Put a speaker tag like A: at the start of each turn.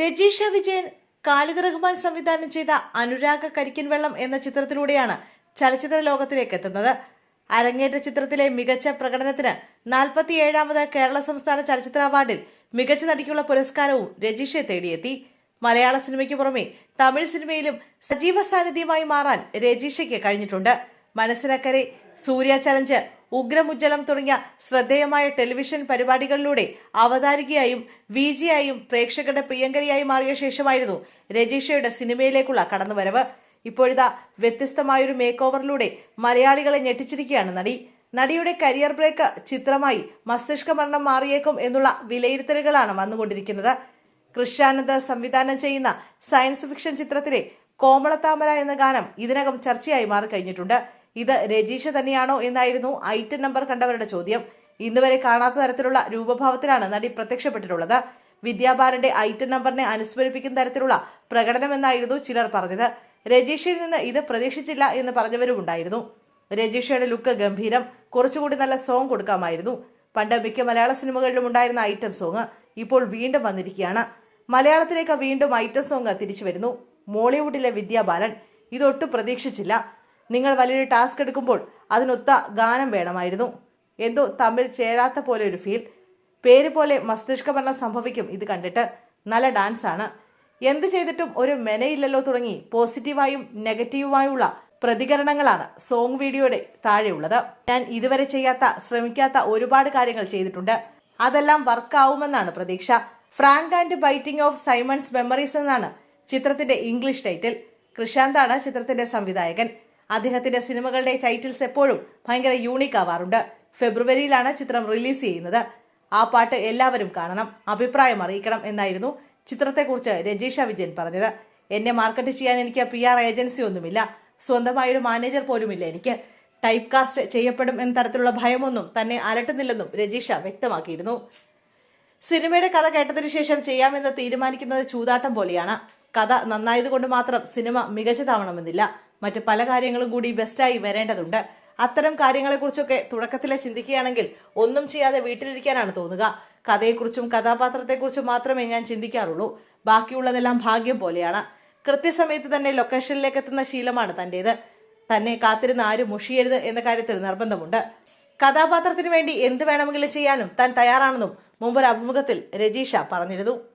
A: രജീഷ വിജയൻ കാലിദ് റഹ്മാൻ സംവിധാനം ചെയ്ത അനുരാഗ കരിക്കൻ വെള്ളം എന്ന ചിത്രത്തിലൂടെയാണ് ചലച്ചിത്ര ലോകത്തിലേക്ക് എത്തുന്നത്. അരങ്ങേറ്റ ചിത്രത്തിലെ മികച്ച പ്രകടനത്തിന് നാൽപ്പത്തിയേഴാമത് കേരള സംസ്ഥാന ചലച്ചിത്ര അവാർഡിൽ മികച്ച നടിക്കുള്ള പുരസ്കാരവും രജീഷെ തേടിയെത്തി. മലയാള സിനിമയ്ക്ക് പുറമെ തമിഴ് സിനിമയിലും സജീവ സാന്നിധ്യമായി മാറാൻ രജീഷയ്ക്ക് കഴിഞ്ഞിട്ടുണ്ട്. മനസ്സിനക്കരെ സൂര്യ ചലഞ്ച് ഉഗ്രമുജ്ജലം തുടങ്ങിയ ശ്രദ്ധേയമായ ടെലിവിഷൻ പരിപാടികളിലൂടെ അവതാരികയായും വി ജിയായും പ്രേക്ഷകരുടെ പ്രിയങ്കരിയായി മാറിയ ശേഷമായിരുന്നു രജീഷയുടെ സിനിമയിലേക്കുള്ള കടന്നുവരവ്. ഇപ്പോഴിതാ വ്യത്യസ്തമായൊരു മേക്ക് ഓവറിലൂടെ മലയാളികളെ ഞെട്ടിച്ചിരിക്കുകയാണ് നടി. നടിയുടെ കരിയർ ബ്രേക്ക് ചിത്രമായി മസ്തിഷ്ക മരണം മാറിയേക്കും എന്നുള്ള വിലയിരുത്തലുകളാണ് വന്നുകൊണ്ടിരിക്കുന്നത്. കൃഷ്ണാനന്ദ സംവിധാനം ചെയ്യുന്ന സയൻസ് ഫിക്ഷൻ ചിത്രത്തിലെ കോമളത്താമര എന്ന ഗാനം ഇതിനകം ചർച്ചയായി മാറിക്കഴിഞ്ഞിട്ടുണ്ട്. ഇത് രജീഷ തന്നെയാണോ എന്നായിരുന്നു ഐറ്റം നമ്പർ കണ്ടവരുടെ ചോദ്യം. ഇന്നുവരെ കാണാത്ത തരത്തിലുള്ള രൂപഭാവത്തിലാണ് നടി പ്രത്യക്ഷപ്പെട്ടിട്ടുള്ളത്. വിദ്യാബാലന്റെ ഐറ്റം നമ്പറിനെ അനുസ്മരിപ്പിക്കുന്ന തരത്തിലുള്ള പ്രകടനമെന്നായിരുന്നു ചിലർ പറഞ്ഞത്. രജീഷിൽ നിന്ന് ഇത് പ്രതീക്ഷിച്ചില്ല എന്ന് പറഞ്ഞവരും ഉണ്ടായിരുന്നു രജീഷയുടെ ലുക്ക് ഗംഭീരം. കുറച്ചുകൂടി നല്ല സോങ് കൊടുക്കാമായിരുന്നു. പണ്ട് മിക്ക മലയാള സിനിമകളിലും ഉണ്ടായിരുന്ന ഐറ്റം സോങ് ഇപ്പോൾ വീണ്ടും വന്നിരിക്കുകയാണ്. മലയാളത്തിലേക്ക് വീണ്ടും ഐറ്റം സോങ് തിരിച്ചു വരുന്നു. മോളിവുഡിലെ വിദ്യാബാലൻ ഇതൊട്ടും പ്രതീക്ഷിച്ചില്ല. നിങ്ങൾ വലിയൊരു ടാസ്ക് എടുക്കുമ്പോൾ അതിനൊത്ത ഗാനം വേണമായിരുന്നു. എന്തോ തമ്മിൽ ചേരാത്ത പോലെ ഒരു ഫീൽ. പേര് പോലെ മസ്തിഷ്കമരണം സംഭവിക്കും ഇത് കണ്ടിട്ട്. നല്ല ഡാൻസ് ആണ്. എന്ത് ചെയ്തിട്ടും ഒരു മെനയില്ലല്ലോ തുടങ്ങി. പോസിറ്റീവായും നെഗറ്റീവുമായുള്ള പ്രതികരണങ്ങളാണ് സോങ് വീഡിയോയുടെ താഴെയുള്ളത്. ഞാൻ ഇതുവരെ ചെയ്യാത്ത ശ്രമിക്കാത്ത ഒരുപാട് കാര്യങ്ങൾ ചെയ്തിട്ടുണ്ട്. അതെല്ലാം വർക്കാവുമെന്നാണ് പ്രതീക്ഷ. Frank and biting of Simon's memories എന്നാണ് ചിത്രത്തിന്റെ ഇംഗ്ലീഷ് ടൈറ്റിൽ. കൃഷാന്താണ് ചിത്രത്തിന്റെ സംവിധായകൻ. അദ്ദേഹത്തിന്റെ സിനിമകളുടെ ടൈറ്റിൽസ് എപ്പോഴും ഭയങ്കര യൂണിക് ആവാറുണ്ട്. ഫെബ്രുവരിയിലാണ് ചിത്രം റിലീസ് ചെയ്യുന്നത്. ആ പാട്ട് എല്ലാവരും കാണണം അഭിപ്രായം അറിയിക്കണം എന്നായിരുന്നു ചിത്രത്തെക്കുറിച്ച് രജീഷ വിജയൻ പറഞ്ഞത്. എന്നെ മാർക്കറ്റ് ചെയ്യാൻ എനിക്ക് പി ആർ ഏജൻസി ഒന്നുമില്ല. സ്വന്തമായൊരു മാനേജർ പോലുമില്ല എനിക്ക്. ടൈപ്പ് കാസ്റ്റ് ചെയ്യപ്പെടും എന്ന തരത്തിലുള്ള ഭയമൊന്നും തന്നെ അലട്ടുന്നില്ലെന്നും രജീഷ വ്യക്തമാക്കിയിരുന്നു. സിനിമയുടെ കഥ കേട്ടതിനു ശേഷം ചെയ്യാമെന്ന് തീരുമാനിക്കുന്നത് ചൂതാട്ടം പോലെയാണ്. കഥ നന്നായതുകൊണ്ട് മാത്രം സിനിമ മികച്ചതാവണമെന്നില്ല. മറ്റ് പല കാര്യങ്ങളും കൂടി ബെസ്റ്റായി വരേണ്ടതുണ്ട്. അത്തരം കാര്യങ്ങളെക്കുറിച്ചൊക്കെ തുടക്കത്തിലെ ചിന്തിക്കുകയാണെങ്കിൽ ഒന്നും ചെയ്യാതെ വീട്ടിലിരിക്കാനാണ് തോന്നുക. കഥയെക്കുറിച്ചും കഥാപാത്രത്തെക്കുറിച്ചും മാത്രമേ ഞാൻ ചിന്തിക്കാറുള്ളൂ. ബാക്കിയുള്ളതെല്ലാം ഭാഗ്യം പോലെയാണ്. കൃത്യസമയത്ത് തന്നെ ലൊക്കേഷനിലേക്ക് എത്തുന്ന ശീലമാണ് തന്റേത് തന്നെ കാത്തിരുന്ന് ആരും മുഷിയരുത് എന്ന കാര്യത്തിൽ നിർബന്ധമുണ്ട്. കഥാപാത്രത്തിന് വേണ്ടി എന്ത് വേണമെങ്കിലും ചെയ്യാനും താൻ തയ്യാറാണെന്നും മുമ്പൊരു അഭിമുഖത്തിൽ രജീഷ പറഞ്ഞിരുന്നു.